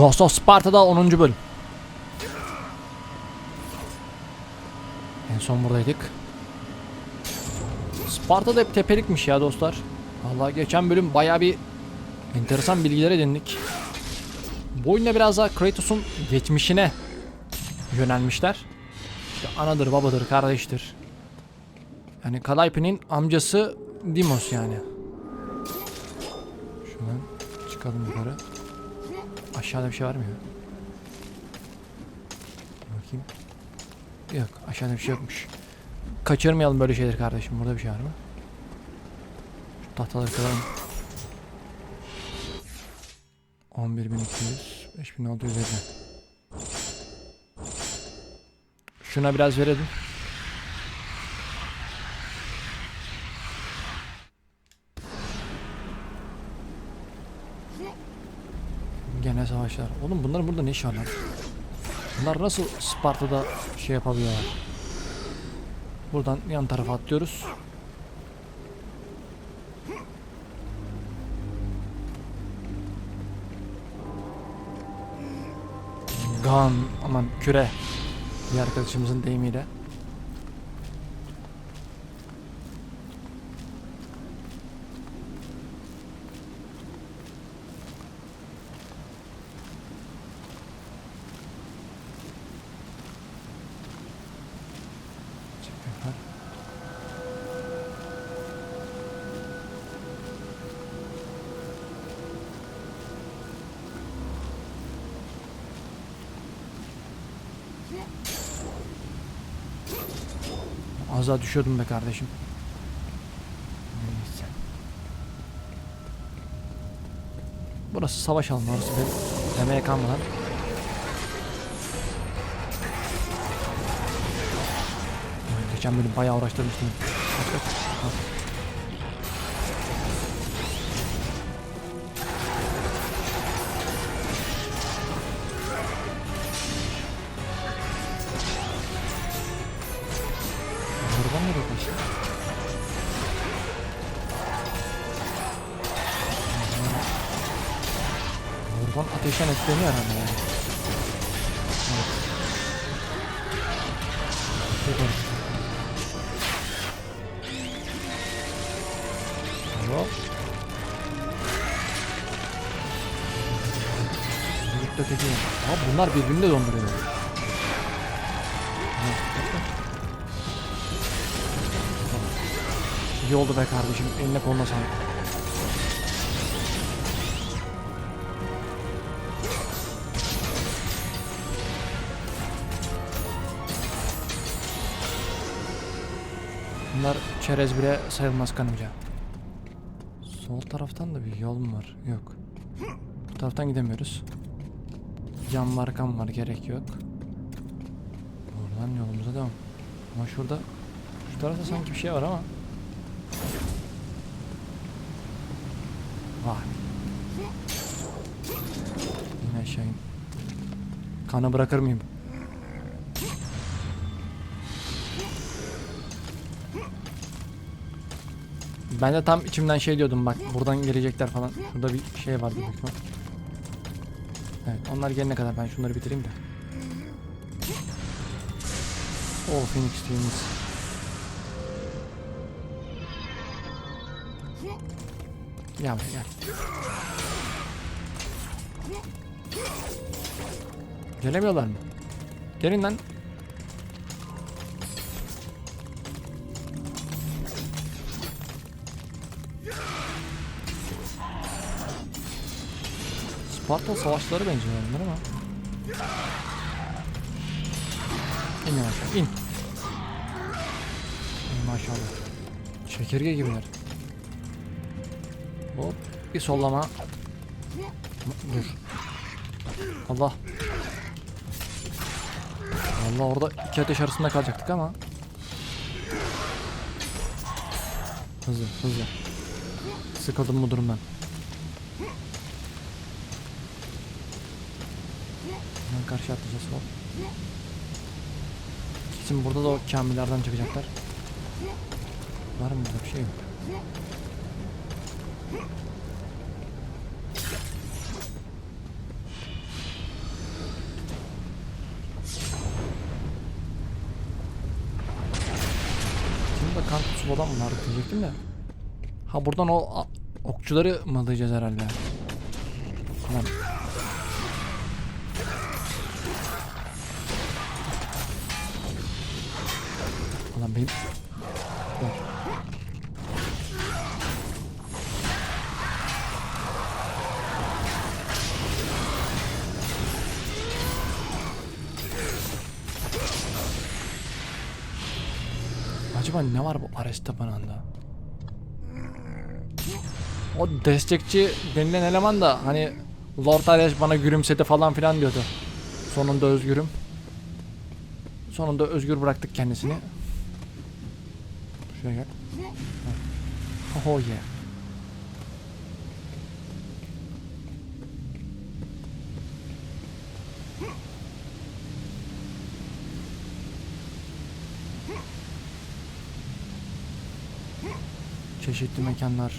Ghost of Sparta'da 10. bölüm. En son buradaydık. Sparta'da hep tepelikmiş ya dostlar. Vallahi geçen bölüm baya bir enteresan bilgiler edindik. Bu oyunda biraz daha Kratos'un geçmişine yönelmişler. İşte anadır, babadır, kardeştir. Yani Calliope'nin amcası Dimos yani. Şuradan çıkalım yukarı. Aşağıda bir şey var mı ya? Bakayım. Yok aşağıda bir şey yokmuş. Kaçırmayalım böyle şeyleri kardeşim. Burada bir şey var mı? Şu tahtaları kıralım. 11200 5650 Şuna biraz verelim. Gene savaşlar. Oğlum bunların burada ne işi var? Bunlar nasıl Sparta'da şey yapabiliyorlar? Buradan yan tarafa atlıyoruz. Gun aman küre bir arkadaşımızın deyimiyle. Az daha düşüyordum be kardeşim. Neyse. Burası savaş alanı orası benim demeye kalmadan. Geçen bölüm bayağı uğraştırmıştım. Kaç Buradan ateşten etkileniyor herhalde yani. Evet. Hop. Zümrüt öteki. Abi bunlar birbirini de donduruyor. İyi oldu be kardeşim. Eline koluna sağlık. Bunlar çerez bile sayılmaz kanımca. Sol taraftan da bir yol mu var? Yok. Bu taraftan gidemiyoruz. Yan var kan var gerek yok. Buradan yolumuza devam. Ama şurada şu tarafta sanki bir şey var ama. Vay. Yine aşağı in. Kanı bırakır mıyım? Ben de tam içimden şey diyordum bak buradan gelecekler falan. Şurada bir şey vardı büyük ihtimal. Evet onlar gelene kadar ben şunları bitireyim de. O Phoenix Phoenix. Gel buraya gel. Gelemiyorlar mı? Gelin lan. Sparta savaşları benziyor bunlar ama. İn aşağı in. İn maşallah. Çekirge gibiler. Hop bir sollama. Dur. Allah. Allah orada iki ateş arasında kalacaktık ama. Hızlı hızlı. Sıkıldım bu durumdan. karşı atacağız sol. Kesin burada da o kamillerden çıkacaklar. Var mı burada bir şey yok. Şimdi de kan kutusu olan bunlar diyecektim de. Ha buradan o okçuları mı alacağız herhalde? Tamam. Lan. Benim... Acaba ne var bu Ares Tapınağı'nda? O destekçi denilen eleman da hani Lord Ares bana gülümsedi falan filan diyordu. Sonunda özgürüm. Sonunda özgür bıraktık kendisini. Şuraya gel. Oh yeah. Çeşitli mekanlar.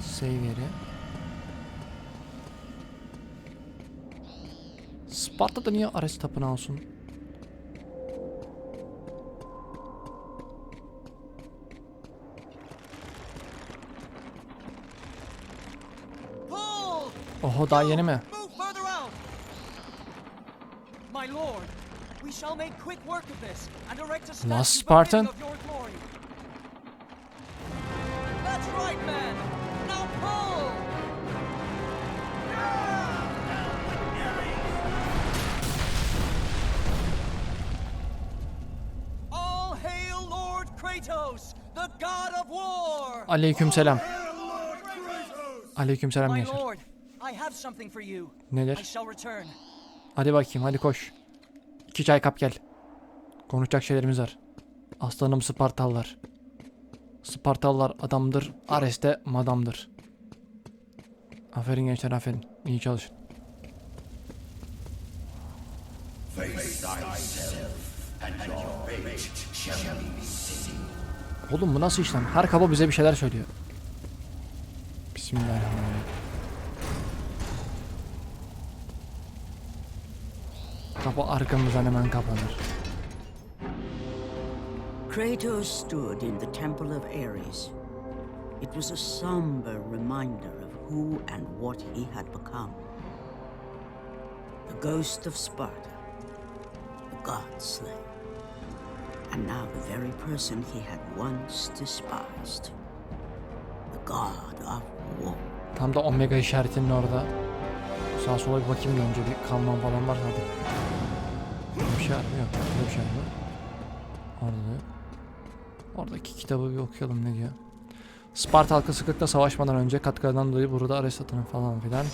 Save yeri. Sparta'da niye Ares tapınağı olsun? Oho daha yeni mi? Move further out! My lord, have something for you. I Nedir? shall. Hadi bakayım hadi koş. İki çay kap gel. Konuşacak şeylerimiz var. Aslanım Spartalılar. Spartalılar adamdır. Ares de madamdır. Aferin gençler aferin. İyi çalışın. Oğlum bu nasıl işlem? Her kaba bize bir şeyler söylüyor. Bismillahirrahmanirrahim. Kapı arkamızdan hemen kapanır. Kratos stood in the Temple of Ares. It was a somber reminder of who and what he had become. The ghost of Sparta, the god slayer, and now the very person he had once despised, the god of war. Tam da omega işaretinin orada. Sağa sola bir bakayım önce bir kalmam falan var hadi. Bir şey var mı? Yok. Burada bir şey mı? Orada. Oradaki kitabı bir okuyalım ne diyor. Sparta halkı sıklıkla savaşmadan önce katkılarından dolayı burada atını falan filan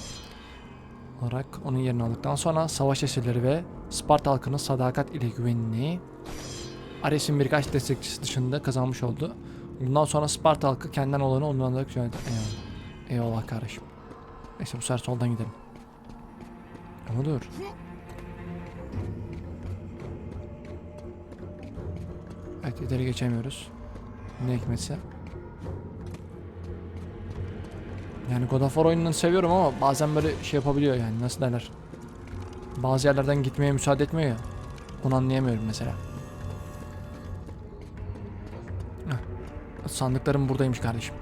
olarak onun yerini aldıktan sonra savaş esirleri ve Sparta halkının sadakat ile güvenini Ares'in birkaç destekçisi dışında kazanmış oldu. Bundan sonra Sparta halkı kendinden olanı onurlandırarak yönetti. Eyvallah. Eyvallah kardeşim. Neyse bu sefer soldan gidelim. Ama dur. Evet ileri geçemiyoruz. Ne hikmetse. Yani God of War oyununu seviyorum ama bazen böyle şey yapabiliyor yani nasıl derler. Bazı yerlerden gitmeye müsaade etmiyor ya. Onu anlayamıyorum mesela. Sandıklarım buradaymış kardeşim.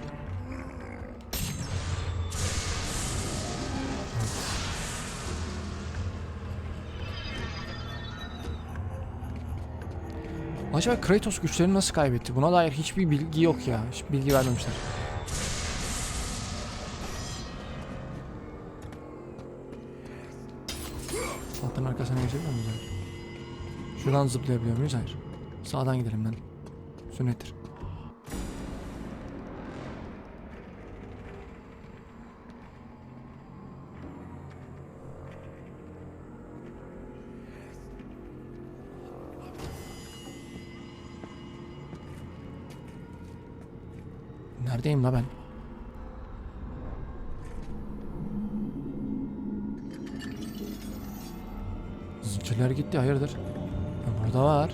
Acaba Kratos güçlerini nasıl kaybetti? Buna dair hiçbir bilgi yok ya. Hiç bilgi vermemişler. Tahtın arkasına geçebiliyor muyuz? Şuradan zıplayabiliyor muyuz? Hayır. Sağdan gidelim ben. Sünnettir. Neredeyim la ben? Zincirler gitti hayırdır? Burada var.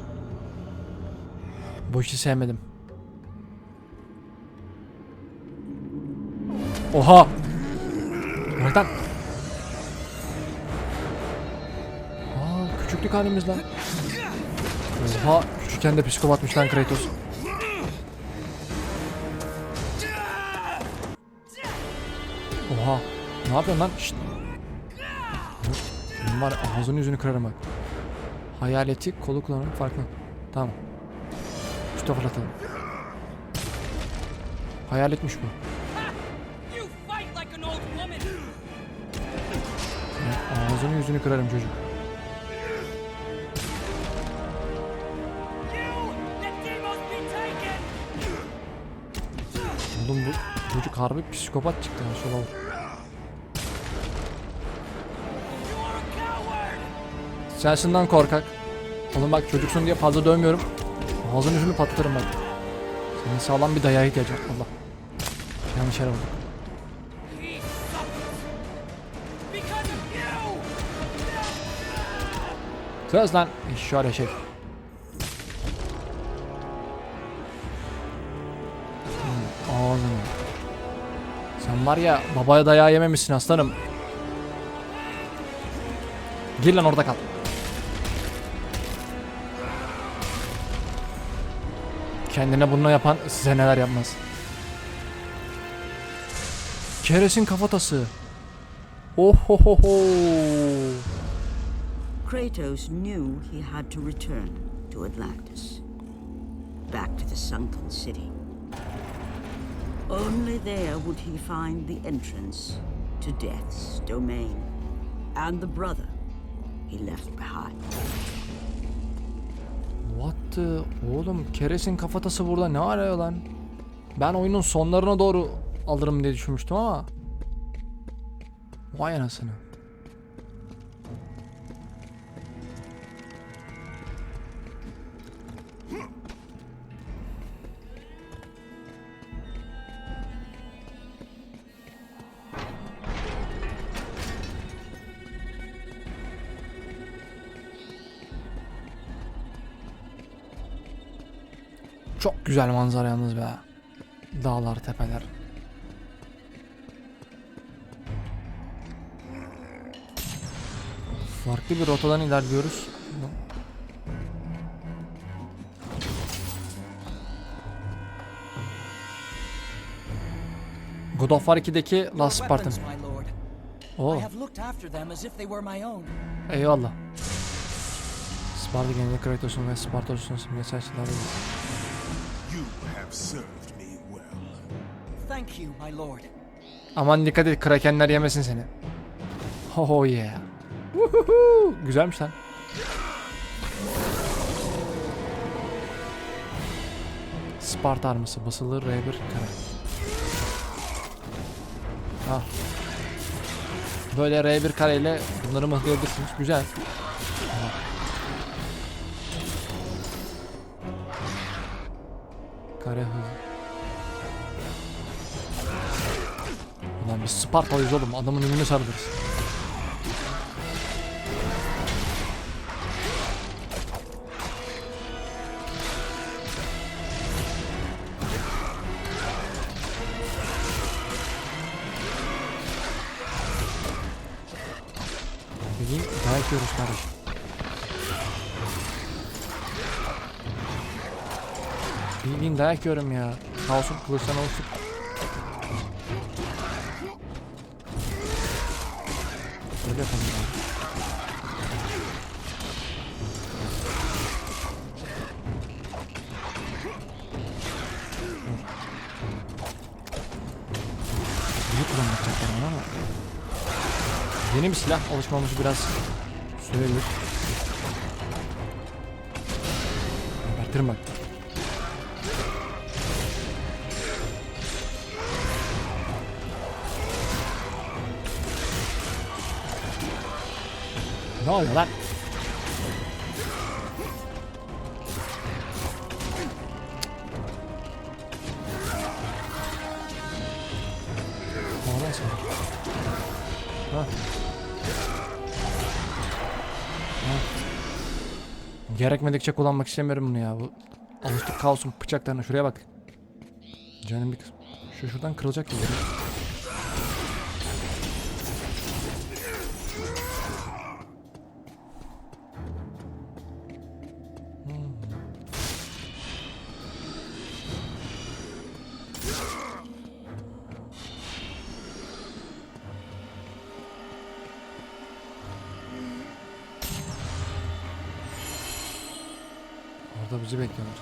Bu işi sevmedim. Oha! Buradan. Aa küçüklük halimiz lan. Oha küçükken de psikopatmış lan Kratos. Oha. Ne yapıyorsun lan? Şşt. Senin var ağzını yüzünü kırarım bak. Hayaleti kolu kullanıp farklı. Tamam. Üste fırlatalım. Hayaletmiş bu. Ağzını yüzünü kırarım çocuk. Oğlum bu çocuk harbi psikopat çıktı. ya, Şuna coward! Sensinden korkak. Oğlum bak çocuksun diye fazla dövmüyorum. Ağzını yüzünü patlatırım bak. Senin sağlam bir dayağa ihtiyacın var. Allah. Yanlış yere vurdum. Kız lan. Şöyle şey. Hmm, Ağzını. Sen var ya babaya dayağı yememişsin aslanım. Gir lan orada kal. Kendine bunu yapan size neler yapmaz. Keresin kafatası. Oh ho ho ho. Kratos knew he had to return to Atlantis, back to the sunken city. Only there would he find the entrance to Death's domain and the brother he left behind. The... Oğlum Keres'in kafatası burada ne arıyor lan? Ben oyunun sonlarına doğru alırım diye düşünmüştüm ama. Vay anasını. Çok güzel manzara yalnız be. Dağlar, tepeler. Farklı bir rotadan ilerliyoruz. God of War 2'deki Your Last Spartan. Oo, eyvallah. Sparta gelince Kratos'un ve Spartos'un simgesel silahları. Aman dikkat et krakenler yemesin seni. Oh yeah. Woohoo! Güzelmiş lan. Sparta arması basılı R1 kare. Ah. Böyle R1 kare ile bunları mıhlayabilirsiniz. Güzel. Kare hızı. Ulan biz Spartalıyız oğlum. Adamın önüne sarılırız. Bildiğin dayak yiyoruz kardeşim. Bildiğin dayak yiyorum ya. Kaosun kılıçtan olsun. Öyle yapalım abi. Büyük kullanacaklar ama. Yeni bir silah alışmamız biraz sürebilir. Gebertirim bak. Ne oluyor lan? Gerekmedikçe kullanmak istemiyorum bunu ya. Bu alıştık kaosun bıçaklarına. Şuraya bak. Canım bir kısmı. Şu şuradan kırılacak gibi. Bizi bekliyorlar.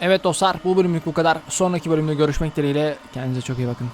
Evet dostlar bu bölümlük bu kadar. Sonraki bölümde görüşmek dileğiyle. Kendinize çok iyi bakın.